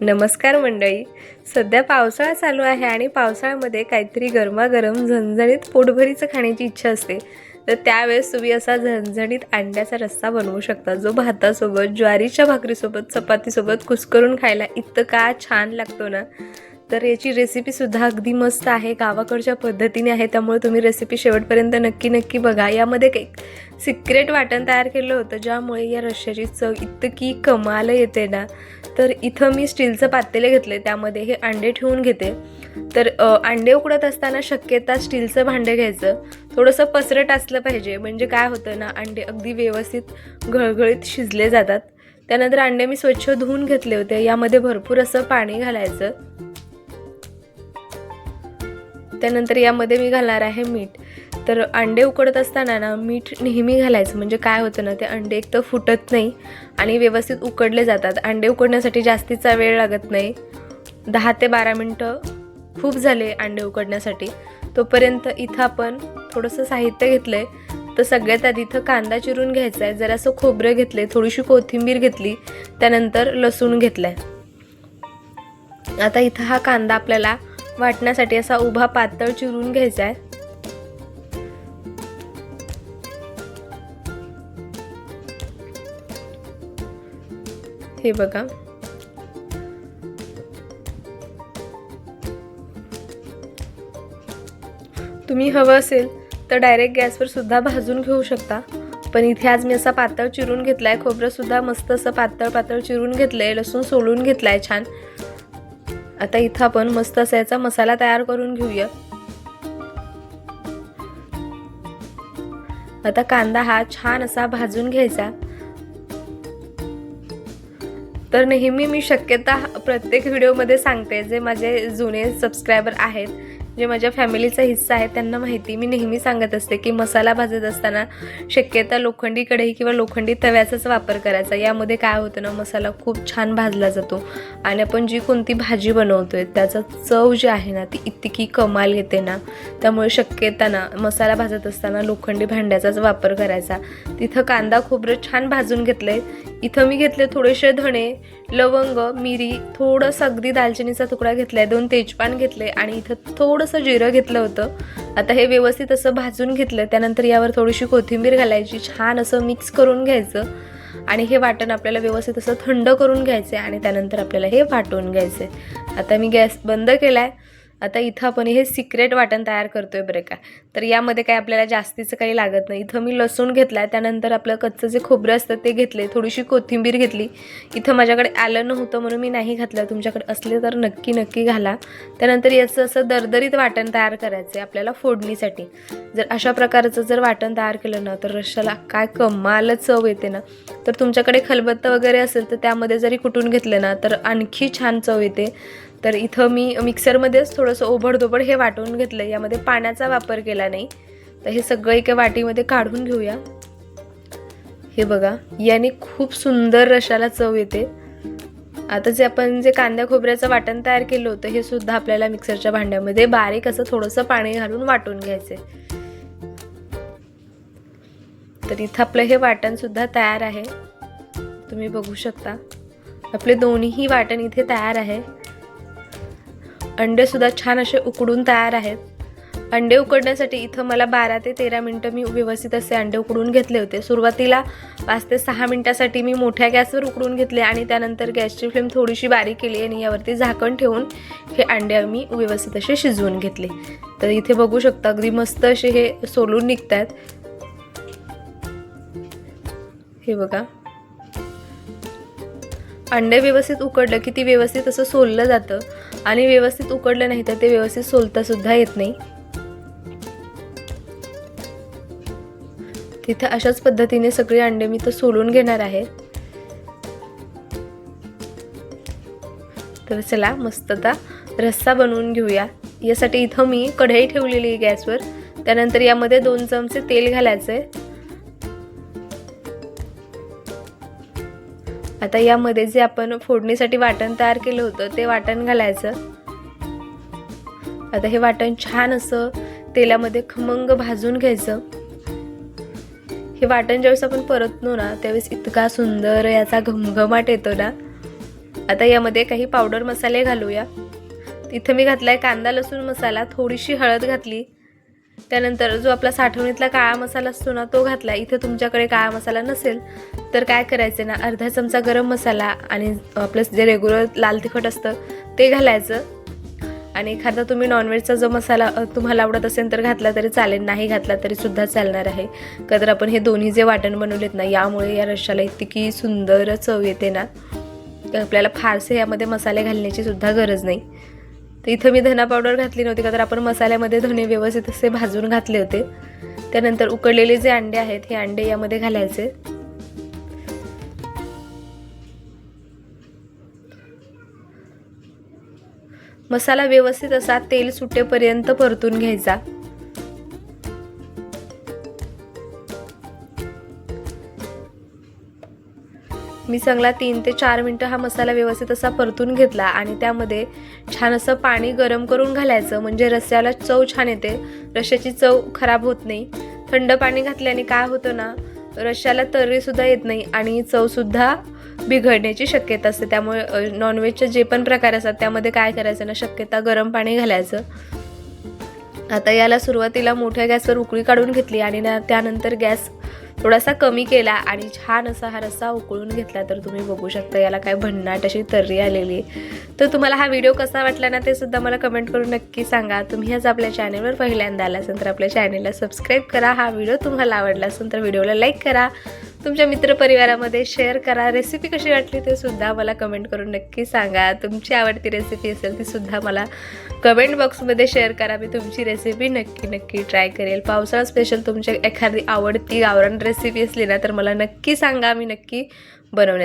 नमस्कार मंडळी. सध्या पावसाळा चालू आहे आणि पावसाळ्यामध्ये काहीतरी गरमागरम झणझणीत पोटभरीचं खाण्याची इच्छा असते. तर त्यावेळेस तुम्ही असा झणझणीत अंड्याचा रस्सा बनवू शकता. जो भातासोबत ज्वारीच्या भाकरीसोबत चपातीसोबत कुस्करून खायला इतका छान लागतो ना. तर याची रेसिपीसुद्धा अगदी मस्त आहे. गावाकडच्या पद्धतीने आहे. त्यामुळे तुम्ही रेसिपी शेवटपर्यंत नक्की नक्की बघा. यामध्ये एक सिक्रेट वाटण तयार केलं होतं ज्यामुळे या रश्श्याची चव इतकी कमाल येते ना. तर इथं मी स्टीलचं पातेले घेतले त्यामध्ये हे अंडे ठेवून घेते. तर अंडे उकडत असताना शक्यता स्टीलचं भांडे घ्यायचं. थोडंसं पसरट असलं पाहिजे. म्हणजे काय होतं ना अंडे अगदी व्यवस्थित घळघळीत शिजले जातात. त्यानंतर अंडे मी स्वच्छ धुवून घेतले होते. यामध्ये भरपूर असं पाणी घालायचं. त्यानंतर यामध्ये मी घालणार आहे मीठ. तर अंडे उकडत असताना ना मीठ नेहमी घालायचं. म्हणजे काय होतं ना ते अंडे एक तर फुटत नाही आणि व्यवस्थित उकडले जातात. अंडे उकडण्यासाठी जास्तीचा वेळ लागत नाही. दहा ते बारा मिनटं खूप झाले अंडे उकडण्यासाठी. तोपर्यंत इथं आपण थोडंसं साहित्य घेतलं आहे तर सगळ्यात आधी इथं कांदा चिरून घ्यायचा आहे जरासं खोबरं घेतलं आहे थोडीशी कोथिंबीर घेतली त्यानंतर लसूण घेतलं आहे आता इथं हा कांदा आपल्याला वाटण्यासाठी असा उभा पातळ चिरून घ्यायचा आहे. हे बघा. तुम्ही हवं असेल तर डायरेक्ट गॅसवर सुद्धा भाजून घेऊ शकता. पण इथे आज मी असा पातळ चिरून घेतला आहे खोबरंसुद्धा मस्त असं पातळ पातळ चिरून घेतलं आहे लसूण सोलून घेतला आहे छान. आता इथं आपण मस्त असा याचा मसाला तयार करून घेऊया. आता कांदा हा छान असा भाजून घ्यायचा. तर नेहमी मी शक्यता प्रत्येक व्हिडिओमध्ये सांगते जे माझे जुने सबस्क्रायबर आहेत जे माझ्या फॅमिलीचा हिस्सा आहे त्यांना माहिती. मी नेहमी सांगत असते की मसाला भाजत असताना शक्यता लोखंडी कढई किंवा लोखंडी तव्याचाच वापर करायचा. यामध्ये काय होतं ना मसाला खूप छान भाजला जातो आणि आपण जी कोणती भाजी बनवतोय त्याचा चव जी आहे ना ती इतकी कमाल येते ना. त्यामुळे शक्यता ना मसाला भाजत असताना लोखंडी भांड्याचाच वापर करायचा. तिथं कांदा खोबरं छान भाजून घेतलंय. इथं मी घेतले थोडेसे धणे लवंग मिरी थोडंसं अगदी दालचिनीचा तुकडा घेतलाय दोन तेजपान घेतले आणि इथं थोडंसं जिरं घेतलं होतं. आता हे व्यवस्थित असं भाजून घेतलं त्यानंतर यावर थोडीशी कोथिंबीर घालायची छान असं मिक्स करून घ्यायचं. आणि हे वाटण आपल्याला व्यवस्थित असं थंड करून घ्यायचं आणि त्यानंतर आपल्याला हे वाटून घ्यायचं आता मी गॅस बंद केला आहे आता इथं आपण हे सिक्रेट वाटण तयार करतोय बरं का. तर यामध्ये काय आपल्याला जास्तीचं काही लागत नाही. इथं मी लसूण घेतला आहे त्यानंतर आपलं कच्चं जे खोबरं असतं ते घेतले थोडीशी कोथिंबीर घेतली. इथं माझ्याकडे आलं नव्हतं म्हणून मी नाही घातलं. तुमच्याकडे असले तर नक्की नक्की घाला. त्यानंतर याचं असं दरदरीत वाटण तयार करायचं आहे आपल्याला फोडणीसाठी. जर अशा प्रकारचं जर वाटण तयार केलं ना तर रश्श्याला काय कमाल चव येते ना. तर तुमच्याकडे खलबत्ता वगैरे असेल तर त्यामध्ये जरी कुटून घेतलं ना तर आणखी छान चव येते. तर इथं मी मिक्सरमध्येच थोडंसं ओबडधोबड हे वाटून घेतलं यामध्ये पाण्याचा वापर केला नाही. तर हे सगळं एका वाटीमध्ये काढून घेऊया. हे बघा याने खूप सुंदर रशाला चव येते. आता जे आपण जे कांद्या खोबऱ्याचं वाटण तयार केलं होतं हे सुद्धा आपल्याला मिक्सरच्या भांड्यामध्ये बारीक असं थोडंसं पाणी घालून वाटून घ्यायचे तर इथं आपलं हे वाटण सुद्धा तयार आहे. तुम्ही बघू शकता. आपले दोन्हीही वाटण इथे तयार आहे. अंडेसुद्धा छान असे उकडून तयार आहेत. अंडे उकडण्यासाठी इथं मला बारा ते तेरा मिनटं मी व्यवस्थित असे अंडे उकडून घेतले होते. सुरुवातीला पाच ते सहा मिनटासाठी मी मोठ्या गॅसवर उकडून घेतले आणि त्यानंतर गॅसची फ्लेम थोडीशी बारीक केली आणि यावरती झाकण ठेवून हे अंडे मी व्यवस्थित असे शिजवून घेतले. तर इथे बघू शकता अगदी मस्त असे हे सोलून निघत आहेत हे बघा. अंडे व्यवस्थित उकडलं की ती व्यवस्थित असं सोललं जातं. आणि व्यवस्थित उकडलं नाही तर ते व्यवस्थित सोलता सुद्धा येत नाही. तिथे अशाच पद्धतीने सगळे अंडे मी तर सोलून घेणार आहे तर चला मस्त आता रस्सा बनवून घेऊया. यासाठी इथं मी कढई ठेवलेली आहे गॅसवर. त्यानंतर यामध्ये दोन चमचे तेल घालायचे आता यामध्ये जे आपण फोडणीसाठी वाटण तयार केलं होतं ते वाटण घालायचं. आता हे वाटण छान असं तेलामध्ये खमंग भाजून घ्यायचं. हे वाटण ज्यावेळेस आपण परतलो ना त्यावेळेस इतका सुंदर याचा घमघमाट येतो ना. आता यामध्ये काही पावडर मसाले घालूया. इथं मी घातलाय कांदा लसूण मसाला थोडीशी हळद घातली. त्यानंतर जो आपला साठवणीतला काळा मसाला असतो ना तो घातला. इथं तुमच्याकडे काळा मसाला नसेल तर काय करायचं ना अर्धा चमचा गरम मसाला आणि आपलं जे रेग्युलर लाल तिखट असतं ते घालायचं. आणि एखादा तुम्ही नॉनव्हेजचा जो मसाला तुम्हाला आवडत असेल तर घातला तरी चालेल नाही घातला तरी सुद्धा चालणार आहे. का तर आपण हे दोन्ही जे वाटण बनवलेत ना यामुळे या रश्शाला इतकी सुंदर चव येते ना आपल्याला फारसे यामध्ये मसाले घालण्याची सुद्धा गरज नाही. तर इथं मी धना पावडर घातली नव्हती का तर आपण मसाल्यामध्ये धने व्यवस्थित असे भाजून घातले होते. त्यानंतर उकडलेले जे अंडे आहेत हे अंडे यामध्ये घालायचे. मसाला व्यवस्थित असा तेल सुटेपर्यंत परतून घ्यायचा. मी चांगला तीन ते चार मिनटं हा मसाला व्यवस्थित असा परतून घेतला आणि त्यामध्ये छान असं पाणी गरम करून घालायचं. म्हणजे रस्स्याला चव छान येते. रश्याची चव खराब होत नाही. थंड पाणी घातल्याने काय होतं ना रश्याला तर्रीसुद्धा येत नाही आणि चवसुद्धा बिघडण्याची शक्यता असते. त्यामुळे नॉनव्हेजचे जे पण प्रकार असतात त्यामध्ये काय करायचं ना शक्यता गरम पाणी घालायचं. आता याला सुरुवातीला मोठ्या गॅसवर उकळी काढून घेतली आणि त्यानंतर गॅस थोडासा कमी केला आणि छान असा हा रस्सा उकळून घेतला तर तुम्ही बघू शकता याला काय भन्नाट अशी तर्री आलेली आहे. तर तुम्हाला हा व्हिडिओ कसा वाटला ना ते सुद्धा मला कमेंट करून नक्की सांगा. तुम्ही आज आपल्या चॅनेलवर पहिल्यांदा आला असेल तर आपल्या चॅनेलला सबस्क्राईब करा. हा व्हिडिओ तुम्हाला आवडला असेल तर व्हिडिओला लाईक करा. तुमच्या मित्रपरिवारामध्ये शेअर करा. रेसिपी कशी वाटली ते सुद्धा मला कमेंट करून नक्की सांगा. तुमची आवडती रेसिपी असेल ती सुद्धा मला कमेंट बॉक्समध्ये शेअर करा. मी तुमची रेसिपी नक्की नक्की ट्राय करेल. पावसाळा स्पेशल तुमच्या एखादी आवडती गावरान रेसिपी असली ना तर मला नक्की सांगा. मी नक्की बनवण्याचा